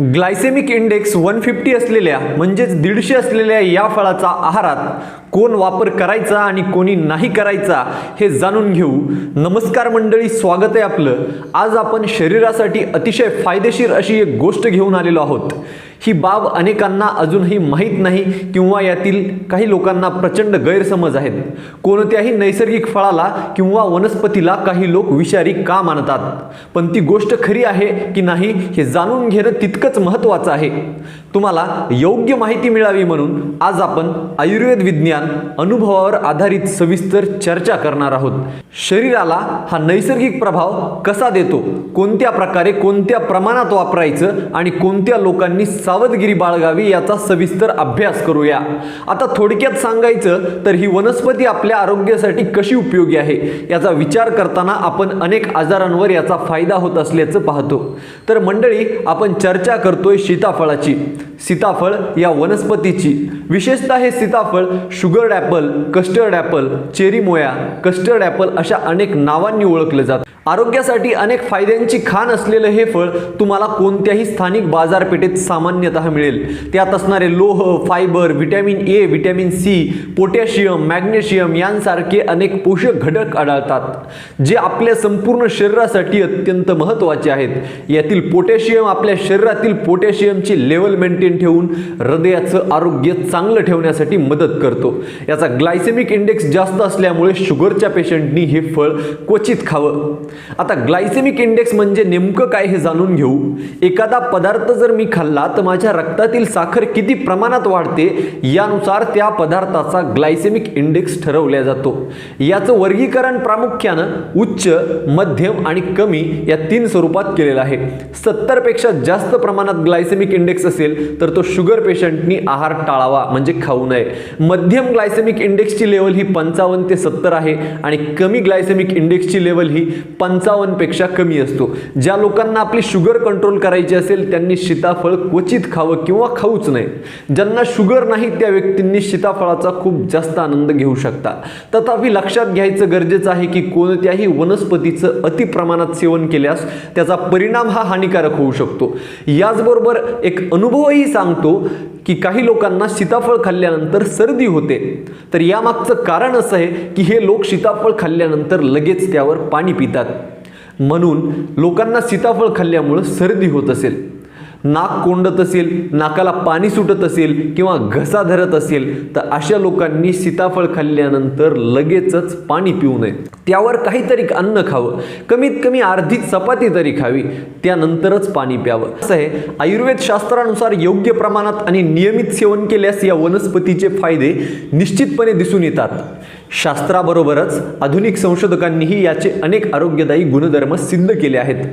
Glycaemic index one fifty असलेल्या म्हणजेच दीडशे असलेल्या या फळाचा आहारात कोण वापर करायचा आणि कोणी नाही करायचा हे जाणून घेऊ. नमस्कार मंडळी स्वागत आहे आपलं. आज आपण शरीरासाठी अतिशय फायदेशीर अशी एक गोष्ट घेऊन आलेलो आहोत. ही बाब अनेकांना अजूनही माहीत नाही किंवा यातील काही लोकांना प्रचंड गैरसमज आहेत. कोणत्याही नैसर्गिक फळाला किंवा वनस्पतीला काही लोक विषारी का मानतात? पण ती गोष्ट खरी आहे की नाही हे जाणून घेणं तितकंच महत्त्वाचं आहे. तुम्हाला योग्य माहिती मिळावी म्हणून आज आपण आयुर्वेद विज्ञान अनुभवावर आधारित सविस्तर चर्चा करणार आहोत. शरीराला हा नैसर्गिक प्रभाव कसा देतो? कोणत्या प्रकारे कोणत्या प्रमाणात वापरायचं आणि कोणत्या लोकांनी सावधगिरी बाळगावी याचा सविस्तर अभ्यास करूया. आता थोडक्यात सांगायचं तर ही वनस्पती आपल्या आरोग्यासाठी कशी उपयोगी आहे याचा विचार करताना आपण अनेक आजारांवर याचा फायदा होत असल्याचं पाहतो. तर मंडळी आपण चर्चा करतोय सीताफळाची. सीताफळ या वनस्पतीची. विशेषतः हे सीताफळ sugar apple custard apple cherimoya custard apple अशा अनेक नावांनी ओळखलं जातं. आरोग्यासाठी अनेक फायद्यांची खाण असलेलं हे फळ तुम्हाला कोणत्याही स्थानिक बाजारपेठेत सामान्यतः मिळेल. त्यात असणारे लोह fibre vitamin A vitamin C potassium magnesium यांसारखे अनेक पोषक घटक आढळतात जे आपल्या संपूर्ण शरीरासाठी अत्यंत महत्त्वाचे आहेत. यातील पोटॅशियम आपल्या शरीरातील पोटॅशियमची लेवल मेंटेन ठेवून हृदयाचं आरोग्य चांगलं ठेवण्यासाठी मदत करतो. याचा ग्लायसेमिक इंडेक्स जास्त असल्यामुळे शुगरच्या पेशंटनी हे फळ क्वचित खावं. आता ग्लायसेमिक इंडेक्स म्हणजे नेमकं काय हे जाणून घेऊ. एखादा पदार्थ जर मी खाल्ला तर माझ्या रक्तातील साखर किती प्रमाणात वाढते यानुसार त्या पदार्थाचा ग्लायसेमिक इंडेक्स ठरवला जातो. याचं वर्गीकरण प्रामुख्यानं उच्च मध्यम आणि कमी या तीन स्वरूपात केलेलं आहे. सत्तरपेक्षा जास्त प्रमाणात ग्लायसेमिक इंडेक्स असेल तर तर तो शुगर पेशंटनी आहार टाळावा म्हणजे खाऊ नये. मध्यम ग्लायसेमिक इंडेक्सची लेवल ही पंचावन्न ते सत्तर आहे आणि कमी ग्लायसेमिक इंडेक्सची लेवल ही पंचावन्नपेक्षा कमी असतो. ज्या लोकांना आपली शुगर कंट्रोल करायची असेल त्यांनी सीताफळ क्वचित खावं किंवा खाऊच नये. ज्यांना शुगर नाही त्या व्यक्तींनी सीताफळाचा खूप जास्त आनंद घेऊ शकता. तथापि लक्षात घ्यायचं गरजेचं आहे की कोणत्याही वनस्पतीचं अति प्रमाणात सेवन केल्यास त्याचा परिणाम हा हानिकारक होऊ शकतो. याचबरोबर एक अनुभवही सांगतो की काही लोकांना सीताफळ खाल्ल्यानंतर सर्दी होते. तर यामागचं कारण असं आहे की हे लोक सीताफळ खाल्ल्यानंतर लगेच त्यावर पाणी पितात. म्हणून लोकांना सीताफळ खाल्ल्यामुळं सर्दी होत असेल. नाक कोंडत असेल नाकाला पाणी सुटत असेल किंवा घसा धरत असेल तर अशा लोकांनी सीताफळ खाल्ल्यानंतर लगेचच पाणी पिऊ नये. त्यावर काहीतरी अन्न खावं. कमीत कमी अर्धी चपाती तरी खावी. त्यानंतरच पाणी प्यावं. असं आहे आयुर्वेद शास्त्रानुसार योग्य प्रमाणात आणि नियमित सेवन केल्यास या वनस्पतीचे फायदे निश्चितपणे दिसून येतात. शास्त्राबरोबरच आधुनिक संशोधकांनीही याचे अनेक आरोग्यदायी गुणधर्म सिद्ध केले आहेत.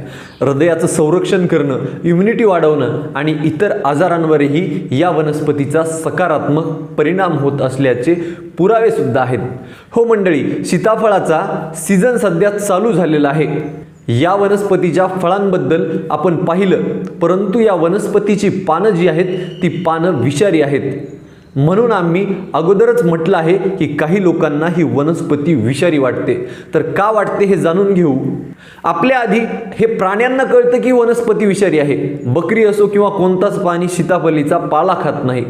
हृदयाचं संरक्षण करणं इम्युनिटी वाढवणं आणि इतर आजारांवरही या वनस्पतीचा सकारात्मक परिणाम होत असल्याचे पुरावेसुद्धा आहेत. हो मंडळी सीताफळाचा सीझन सध्या चालू झालेला आहे. या वनस्पतीच्या फळांबद्दल आपण पाहिलं परंतु या वनस्पतीची पानं जी आहेत ती पानं विषारी आहेत. म्हणून आम्ही अगोदरच म्हटलं आहे की काही लोकांना ही वनस्पती विषारी वाटते. तर का वाटते हे जाणून घेऊ. आपल्या आधी हे प्राण्यांना कळतं की वनस्पती विषारी आहे. बकरी असो किंवा कोणताच प्राणी सीताफलीचा पाला खात नाही.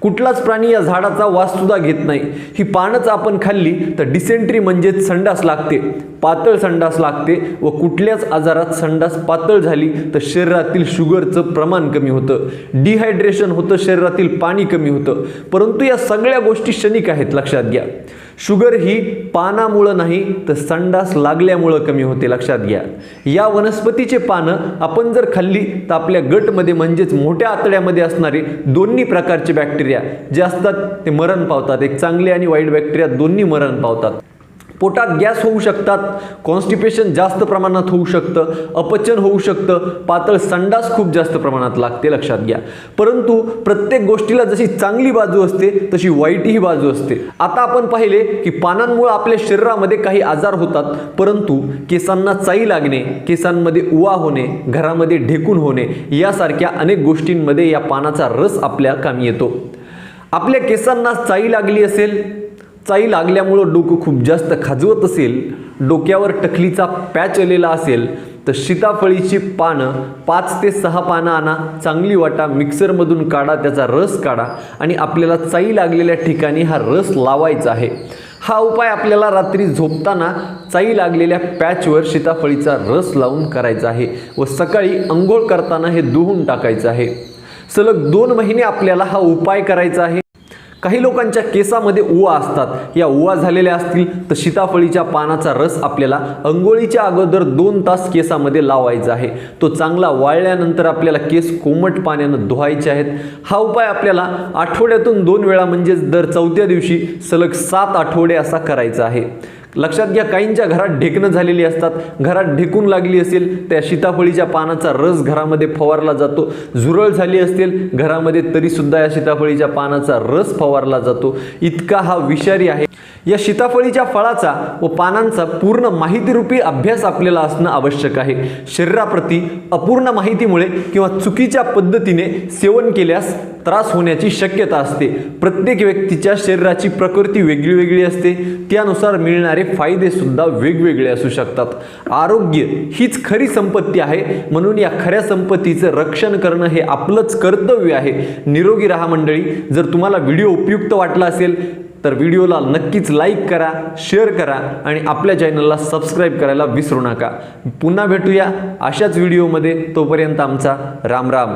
कुठलाच प्राणी या झाडाचा वास सुद्धा घेत नाही. ही पानच आपण खाल्ली तर डिसेंट्री म्हणजेच संडास लागते. पातळ संडास लागते व कुठल्याच आजारात संडास पातळ झाली तर शरीरातील शुगरचं प्रमाण कमी होतं. डिहायड्रेशन होतं शरीरातील पाणी कमी होतं. परंतु या सगळ्या गोष्टी क्षणिक आहेत लक्षात घ्या. शुगर ही पानामुळं नाही तर संडास लागल्यामुळं कमी होते लक्षात घ्या. या वनस्पतीचे पानं आपण जर खाल्ली तर आपल्या गटमध्ये म्हणजेच मोठ्या आतड्यामध्ये असणारे दोन्ही प्रकारचे बॅक्टेरिया जे असतात ते मरण पावतात. एक चांगले आणि वाईट बॅक्टेरिया दोन्ही मरण पावतात. पोटात गॅस होऊ शकतात कॉन्स्टिपेशन जास्त प्रमाणात होऊ शकतं अपचन होऊ शकतं पातळ संडास खूप जास्त प्रमाणात लागते लक्षात घ्या. परंतु प्रत्येक गोष्टीला जशी चांगली बाजू असते तशी वाईटही बाजू असते. आता आपण पाहिले की पानांमुळे आपल्या शरीरामध्ये काही आजार होतात परंतु केसांना चाई लागणे केसांमध्ये उवा होणे घरामध्ये ढेकून होणे यासारख्या अनेक गोष्टींमध्ये या पानाचा रस आपल्या कामी येतो. आपल्या केसांना चाई लागली असेल चाई लागल्यामुळं डोकं खूप जास्त खाजवत असेल डोक्यावर टकलीचा पॅच आलेला असेल तर सीताफळीची पानं पाच ते सहा पानं आणा चांगली वाटा मिक्सरमधून काढा त्याचा रस काढा आणि आपल्याला चाई लागलेल्या ठिकाणी हा रस लावायचा आहे. हा उपाय आपल्याला रात्री झोपताना चाई लागलेल्या पॅचवर सीताफळीचा रस लावून करायचा आहे व सकाळी अंघोळ करताना हे धुवून टाकायचं आहे. सलग दोन महिने आपल्याला हा उपाय करायचा आहे. काही लोकांच्या केसामध्ये उवा असतात. या उवा झालेल्या असतील तर सीताफळीच्या पानाचा रस आपल्याला अंघोळीच्या अगोदर दोन तास केसामध्ये लावायचा आहे. तो चांगला वाळल्यानंतर आपल्याला केस कोमट पाण्यानं धुवायचे आहेत. हा उपाय आपल्याला आठवड्यातून दोन वेळा म्हणजेच दर चौथ्या दिवशी सलग सात आठवडे असा करायचा आहे. लक्षात घ्या काहींच्या घरात ढेकणं झालेली असतात. घरात ढेकून लागली असेल त्या सीताफळीच्या पानाचा रस घरामध्ये फवारला जातो. झुरळ झाली असेल घरामध्ये तरीसुद्धा या सीताफळीच्या पानाचा रस फवारला जातो. इतका हा विषारी आहे. या सीताफळीच्या फळाचा व पानांचा पूर्ण माहितीरूपी अभ्यास आपल्याला असणं आवश्यक आहे. शरीराप्रती अपूर्ण माहितीमुळे किंवा चुकीच्या पद्धतीने सेवन केल्यास त्रास होण्याची शक्यता असते. प्रत्येक व्यक्तीच्या शरीराची प्रकृती वेगळी वेगळी असते. त्यानुसार मिळणारे फायदे सुद्धा वेगवेगळे असू शकतात. आरोग्य हीच खरी संपत्ती आहे. म्हणून या खऱ्या संपत्तीचं रक्षण करणं हे आपलंच कर्तव्य आहे. निरोगी राहा मंडळी जर तुम्हाला व्हिडिओ उपयुक्त वाटला असेल तर व्हिडिओला नक्कीच लाईक करा शेअर करा आणि आपल्या चॅनलला सबस्क्राईब करायला विसरू नका. पुन्हा भेटूया अशाच व्हिडिओमध्ये तोपर्यंत आमचा राम राम.